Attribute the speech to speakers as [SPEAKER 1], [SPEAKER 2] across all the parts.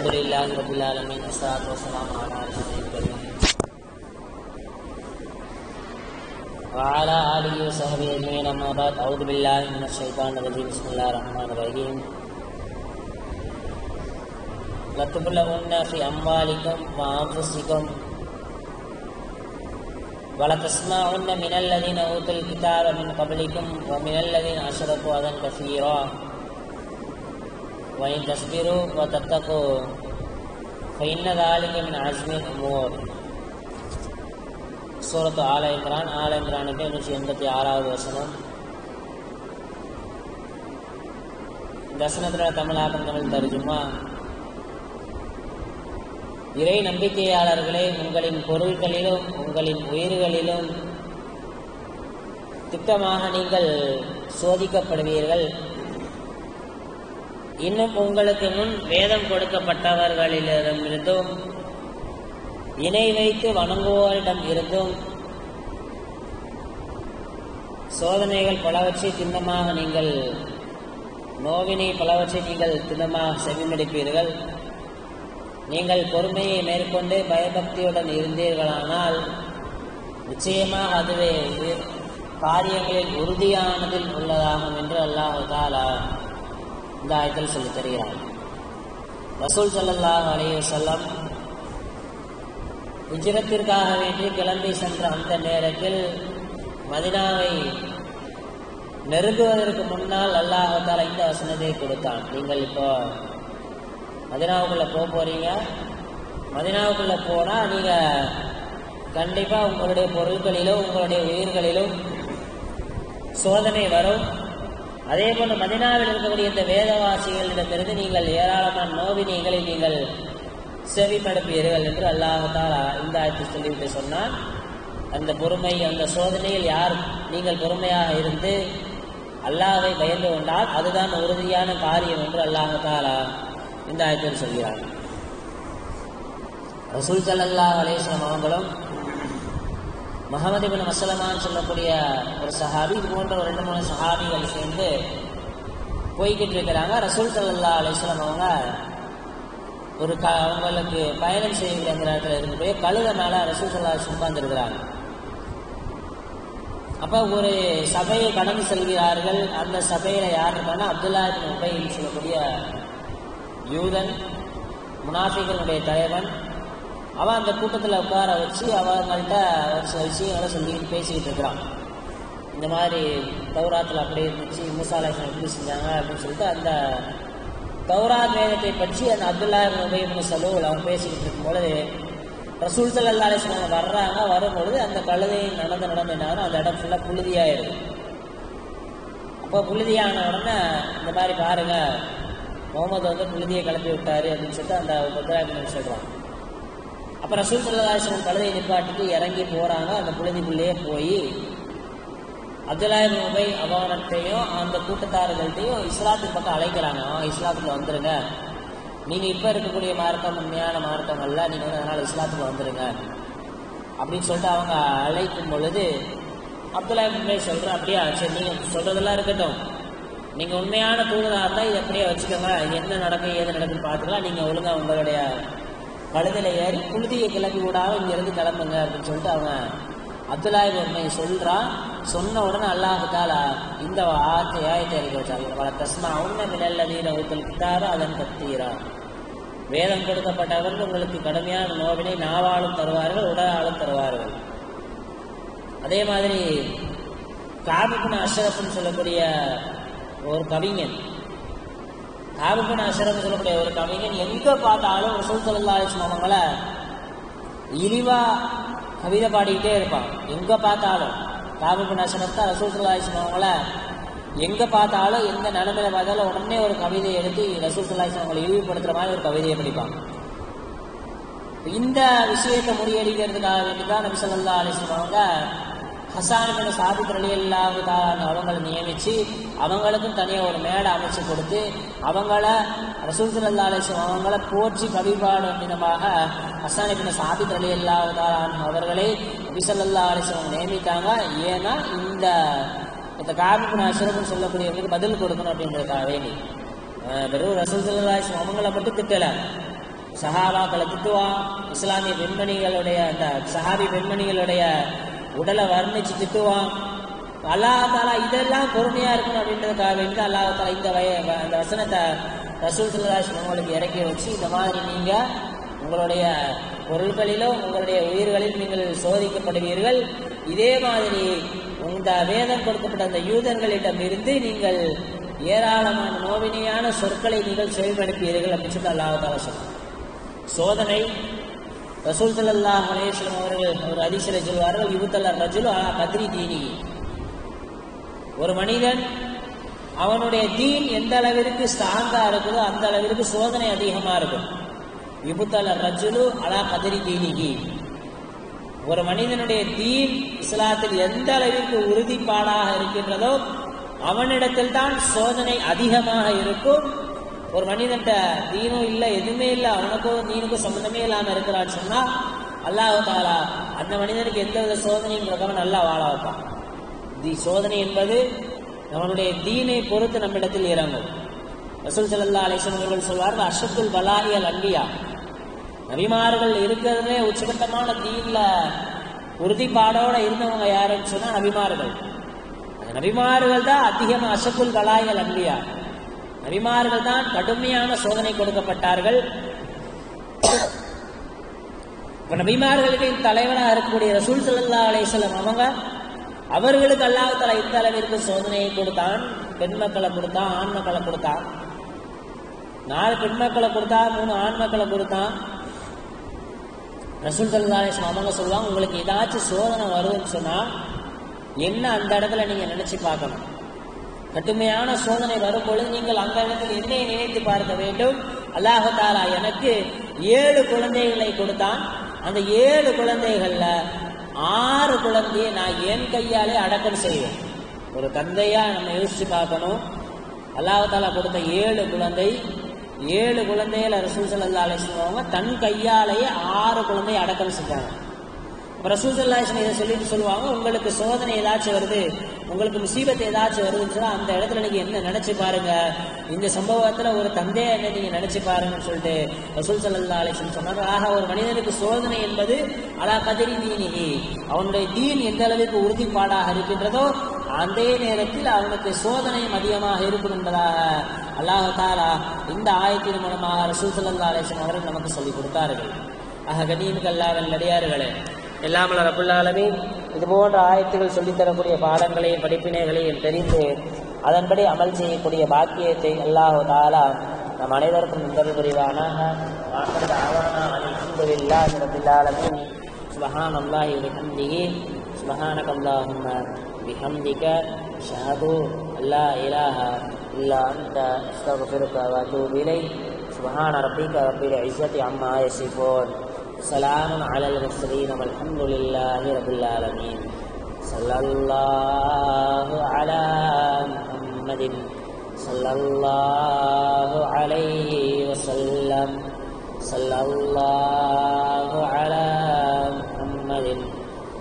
[SPEAKER 1] الحمد لله رب العالمين والصلاة والسلام على رسوله الكريم. وعلى آله وصحبه أجمعين أما بعد أعوذ بالله من الشيطان الرجيم بسم الله الرحمن الرحيم. لتبلغن في أموالكم وأنفسكم ولتسمعن من الذين أوتوا الكتاب من قبلكم ومن الذين أشركوا أذى كثيرا. وإن تصبروا وتتقوا فإن ذلك من عزم الأمور சூரத்து ஆல இம்ரான் ஆல இம்ரானுக்கு நூற்றி எண்பத்தி ஆறாவது வசனம் இந்த வசனத்தில் தமிழாக்கம் தமிழ் தருஜுமா இறை நம்பிக்கையாளர்களே உங்களின் பொருள்களிலும் உங்களின் உயிர்களிலும் திட்டமாக நீங்கள் சோதிக்கப்படுவீர்கள் இன்னும் உங்களுக்கு முன் வேதம் கொடுக்கப்பட்டவர்களிடமிருந்தும் இணை வைத்து வணங்குவோரிடம் இருந்தும் சோதனைகள் பலவற்றை திண்ணமாக நீங்கள் நோவினை பலவற்றை நீங்கள் திண்ணமாக செவிமடிப்பீர்கள். நீங்கள் பொறுமையை மேற்கொண்டு பயபக்தியுடன் இருந்தீர்களானால் நிச்சயமாக அதுவே காரியங்களில் உறுதியானதில் உள்ளதாகும் என்று அல்லாஹு தாலா இந்த ஆயத்தில் சொல்லி தருகிறார். ரசூல் சல்லாஹ் அலைய செல்லம் உஜிரத்திற்காக வேண்டி கிளம்பி சென்ற அந்த நேரத்தில் மதினாவை நெருங்குவதற்கு முன்னால் அல்லாஹால இந்த வசனத்தை கொடுத்தான். நீங்கள் இப்போ மதினாவுக்குள்ளே போக போகிறீங்க மதினாவுக்குள்ளே போனால் நீங்கள் கண்டிப்பாக உங்களுடைய பொருட்களிலும் உங்களுடைய உயிர்களிலும் சோதனை வரும். அதே போன்று மதினாவில் இருக்கக்கூடிய இந்த வேதவாசிகளிடமிருந்து நீங்கள் ஏராளமான நோவினைகளை நீங்கள் செவிப்படுப்பீர்கள் என்று அல்லாஹால இந்த ஆயத்தை சொல்லிவிட்டு சொன்னால் அந்த பொறுமை அந்த சோதனையில் யார் நீங்கள் பொறுமையாக இருந்து அல்லாஹை பயந்து கொண்டால் அதுதான் உறுதியான காரியம் என்று அல்லாஹாலா இந்த ஆயத்தில் சொல்கிறார் ரசூல் சல்லா அலேஸ்லாம் அவங்களும் முகமது பின் சொல்லக்கூடிய ஒரு சஹாபி இது போன்ற ஒரு ரெண்டு மூணு சஹாபிகள் சேர்ந்து போய்கிட்டு இருக்கிறாங்க. ரசூல் சல்லா அலிஸ்லாம் அவங்க ஒரு க அவங்களுக்கு பயணம் செய்யக்கூடிய இடத்துல நேரத்தில் இருக்கக்கூடிய கழுத மேலே ரசூல் சல்லா உட்கார்ந்துருக்கிறாங்க அப்போ ஒரு சபையை கடந்து செல்கிறார்கள். அந்த சபையில் யார் இருக்காங்கன்னா அப்துல்லா மும்பைன்னு சொல்லக்கூடிய யூதன் முனாஃபிகளுடைய தலைவன் அவன் அந்த கூட்டத்தில் உட்கார வச்சு அவங்கள்ட்ட ஒரு சில விஷயங்களை சொல்லிக்கிட்டு பேசிக்கிட்டு இருக்கிறான். இந்த மாதிரி தௌராத்தில் அப்படியே இருந்துச்சு மூசாலேசன் எப்படி செஞ்சாங்க அப்படின்னு சொல்லிட்டு அந்த தௌராத் வேதத்தை பற்றி அந்த அப்துல்லா உபயம் சலூல் அவன் பேசிக்கிட்டு இருக்கும்பொழுது ரசூல் சல்லா அலிஸ்லாம் வர்றாங்க. வரும்பொழுது அந்த கழுதை நடந்து நடந்து என்னாலும் அந்த இடம் ஃபுல்லாக புழுதியாயிடுது. அப்போ புழுதியான உடனே இந்த மாதிரி பாருங்க முகமது வந்து புழுதியை கிளப்பி விட்டாரு அப்படின்னு சொல்லிட்டு அந்த பத்ராபின் சொல்கிறான் அப்போ ரசூல் சல்லாசன் கழுதை நிப்பாட்டுக்கு இறங்கி போகிறாங்க அந்த புழுதிக்குள்ளேயே போய் அப்துல்லாஹின் உபை அவனத்தையும் அந்த கூட்டத்தார்கள்ட்டையும் இஸ்லாத்துக்கு பக்கம் அழைக்கிறாங்க. இஸ்லாத்துக்கு வந்துருங்க. நீங்கள் இப்போ இருக்கக்கூடிய மார்க்கம் உண்மையான மார்க்கம் அல்ல. நீங்கள் வந்து அதனால் இஸ்லாத்துக்கு வந்துடுங்க அப்படின்னு சொல்லிட்டு அவங்க அழைக்கும் பொழுது அப்துல்லாஹின் உபை சொல்கிறேன் அப்படியா சரி நீங்கள் சொல்கிறதெல்லாம் இருக்கட்டும். நீங்கள் உண்மையான தூதராக இருந்தால் இதை அப்படியே வச்சுக்கோங்க. என்ன நடக்கும் ஏது நடக்குன்னு பார்த்துக்கலாம். நீங்கள் ஒழுங்காக உங்களுடைய கழுதில் ஏறி புழுதியை கிளம்பி விடாமல் இங்கேருந்து கிளம்புங்க அப்படின்னு சொல்லிட்டு அவன் அப்துல்லாஹி உண்மையை சொல்கிறான் சொன்ன உடனே அல்லாஹு தாலா இந்த வார்த்தை ஆயத்தை அறிக்க வச்சாங்க. பல தஸ்மா உன்ன மினல்லதீன ஊத்தல் அதன் கத்தீரா வேதம் கொடுக்கப்பட்டவர்கள் உங்களுக்கு கடுமையான நோவினை நாவாலும் தருவார்கள் உடலாலும் தருவார்கள். அதே மாதிரி காபிபின் அஷரப்னு சொல்லக்கூடிய ஒரு கவிஞன் காபிபின் அஷரப் சொல்லக்கூடிய ஒரு கவிஞன் எங்கே பார்த்தாலும் ரசூல் சல்லா அவங்கள இழிவா கவிதை பாடிக்கிட்டே இருப்பான். எங்கே பார்த்தாலும் காபிபின் அஷரப் தான் ரசூல் சல்லா அவங்கள எங்கே பார்த்தாலும் எந்த நிலைமையில பார்த்தாலும் உடனே ஒரு கவிதையை எடுத்து ரசூல் சல்லா அவங்களை இழிவுபடுத்துகிற மாதிரி ஒரு கவிதையை படிப்பாங்க. இந்த விஷயத்தை முறியடிக்கிறதுக்காக வேண்டி தான் நபி சொல்லா அலிஸ்லாம் அவங்க ஹசான் பின் சாபித் அவங்களை நியமித்து அவங்களுக்கும் தனியாக ஒரு மேடை அமைச்சு கொடுத்து அவங்கள ரசூல் அவங்கள போற்றி கவிபாடும் விதமாக ஹசான் பின் சாபித் அலி அல்லாஹான் அவர்களை நபி சொல்லா நியமித்தாங்க ஏன்னா இந்த இந்த காபிபின் அஷ்ரஃப்னு சொல்லக்கூடியவங்களுக்கு பதில் கொடுக்கணும் அப்படின்றதுக்காக வேண்டி வெறும் ரசூல் சல்லா அவங்கள மட்டும் திட்டலை. சஹாபாக்களை திட்டுவான். இஸ்லாமிய பெண்மணிகளுடைய அந்த சஹாபி பெண்மணிகளுடைய உடலை வர்ணிச்சு திட்டுவான் அல்லாஹதாலா இதெல்லாம் பொறுமையா இருக்கணும் அப்படின்றதுக்காக வேண்டி அல்லாஹாலா இந்த வய அந்த வசனத்தை ரசூல் உங்களுக்கு இறக்கி வச்சு இந்த மாதிரி நீங்க உங்களுடைய பொருள்களிலும் உங்களுடைய உயிர்களில் நீங்கள் சோதிக்கப்படுவீர்கள். இதே மாதிரி இந்த வேதம் கொடுக்கப்பட்ட அந்த யூதர்களிடம் இருந்து நீங்கள் ஏராளமான நோவினையான சொற்களை நீங்கள் செயல்படுப்பீர்கள் அப்படின்னு சொல்லி அல்லாஹாலா தாலா சோதனை ரசூல் சல்லா அலேஸ்லம் அவர்கள் ஒரு அதிசல சொல்வார்கள் யுத்தல்லா ரஜுல் அலா கத்ரி தீனி. ஒரு மனிதன் அவனுடைய தீன் எந்த அளவிற்கு ஸ்ட்ராங்கா இருக்குதோ அந்த அளவிற்கு சோதனை அதிகமா இருக்கும். விபுத்தல ரஜுலு அலா கதிரி தீனிகி. ஒரு மனிதனுடைய தீன் இஸ்லாத்தில் எந்த அளவிற்கு உறுதிப்பாடாக இருக்கின்றதோ அவனிடத்தில் தான் சோதனை அதிகமாக இருக்கும். ஒரு மனிதன்ட்ட தீனும் இல்லை எதுவுமே இல்லை அவனுக்கும் தீனுக்கும் சம்மந்தமே இல்லாம இருக்கிறான்னு சொன்னா அல்லாஹ் தாலா அந்த மனிதனுக்கு எந்த வித சோதனையும் கொடுக்காம நல்லா வாழ வைப்பான். தி சோதனை என்பது நம்மளுடைய தீனை பொறுத்து நம்மிடத்தில் இறங்கும். ரசூல் சல்லா அலிசன் அவர்கள் சொல்வார்கள் அஷத்துல் பலாரியல் அன்பியா. நபிமார்கள் இருக்கிறதே உச்சகட்டமான தீன்ல உறுதிப்பாடோட இருந்தவங்க யாருன்னு சொன்னா நபிமார்கள். நபிமார்கள் தான் அதிகமாக அஷத்துல் பலாயல் அன்பியா. நபிமார்கள் தான் கடுமையான சோதனை கொடுக்கப்பட்டார்கள். இப்ப நபிமார்களுக்கு இருக்கக்கூடிய ரசூல் சல்லா அலிஸ்லாம் அவங்க அவர்களுக்கு அல்லாஹ் தலை இந்த அளவிற்கு சோதனையை கொடுத்தான். பெண் மக்களை கொடுத்தான் ஆண் மக்களை கொடுத்தான். நாலு பெண் மக்களை கொடுத்தா மூணு ஆண் மக்களை கொடுத்தான். ரசூல் சல்லாஹ் அவங்க சொல்லுவாங்க உங்களுக்கு ஏதாச்சும் சோதனை வருதுன்னு சொன்னா என்ன அந்த இடத்துல நீங்க நினைச்சு பார்க்கணும்? கடுமையான சோதனை வரும்பொழுது நீங்கள் அந்த இடத்தில் என்னை நினைத்து பார்க்க வேண்டும்? அல்லாஹாலா எனக்கு ஏழு குழந்தைகளை கொடுத்தான். அந்த ஏழு குழந்தைகள்ல ஆறு குழந்தையை நான் என் கையாலே அடக்கம் செய்வேன். ஒரு தந்தையா நம்ம யோசிச்சு பார்க்கணும். அல்லாஹாலா கொடுத்த ஏழு குழந்தை ஏழு குழந்தைகளை ரசூல் சல்லா அலிஸ்லாம் தன் கையாலேயே ஆறு குழந்தையை அடக்கம் செஞ்சாங்க. ரசூல் இதை சொல்லிட்டு சொல்லுவாங்க உங்களுக்கு சோதனை ஏதாச்சும் வருது உங்களுக்கு முசீபத் ஏதாச்சும் வருதுன்னு சொன்னால் அந்த இடத்துல நீங்க என்ன நினைச்சு பாருங்க? இந்த சம்பவத்துல ஒரு தந்தையை என்ன நீங்க நினைச்சு பாருங்கன்னு சொல்லிட்டு ரசூல் சல்லா அலிசன் சொன்னாங்க ஆக ஒரு மனிதனுக்கு சோதனை என்பது அலா கதிரி தீனிகி அவனுடைய தீன் எந்த அளவுக்கு உறுதிப்பாடாக இருக்கின்றதோ அதே நேரத்தில் அவனுக்கு சோதனையும் அதிகமாக இருக்கும் என்பதாக அல்லாஹ் தாலா இந்த ஆயத்தின் மூலமாக ரசூல் சல்லா அலிசன் அவர்கள் நமக்கு சொல்லிக் கொடுத்தார்கள். ஆக கண்ணியமிக்கு அல்லாவல் நடிகார்களே எல்லாமல ரபுல்லாலமே இது போன்ற ஆயத்துகள் சொல்லித்தரக்கூடிய பாடங்களையும் படிப்பினைகளையும் தெரிந்து அதன்படி அமல் செய்யக்கூடிய பாக்கியத்தை அல்லாஹு தாலா நம் அனைவருக்கும் நின்றல் புரிவானாக. அல்ஹம்துலில்லாஹி ரப்பில் ஆலமீன் சுபஹான் அல்லாஹி பிஹம்திஹி சுபஹானக அல்லாஹும்ம பிஹம்திக. அஷ்ஹது அல்லா இலாஹ இல்லா அன்த. அஸ்தக்ஃபிருக வ அத்தூபு இலைக். சுபஹான ரப்பிக ரப்பில் இஸ்ஸத்தி அம்மா யசிஃபூன் سلام على المرسلين والحمد لله رب العالمين. صلى الله على محمد. صلى الله عليه وسلم. صلى الله على محمد.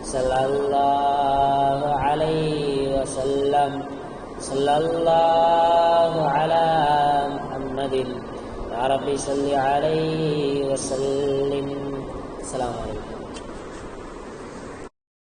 [SPEAKER 1] صلى الله عليه وسلم. صلى الله على محمد. يا ربي صل عليه وسلم. السلام عليكم.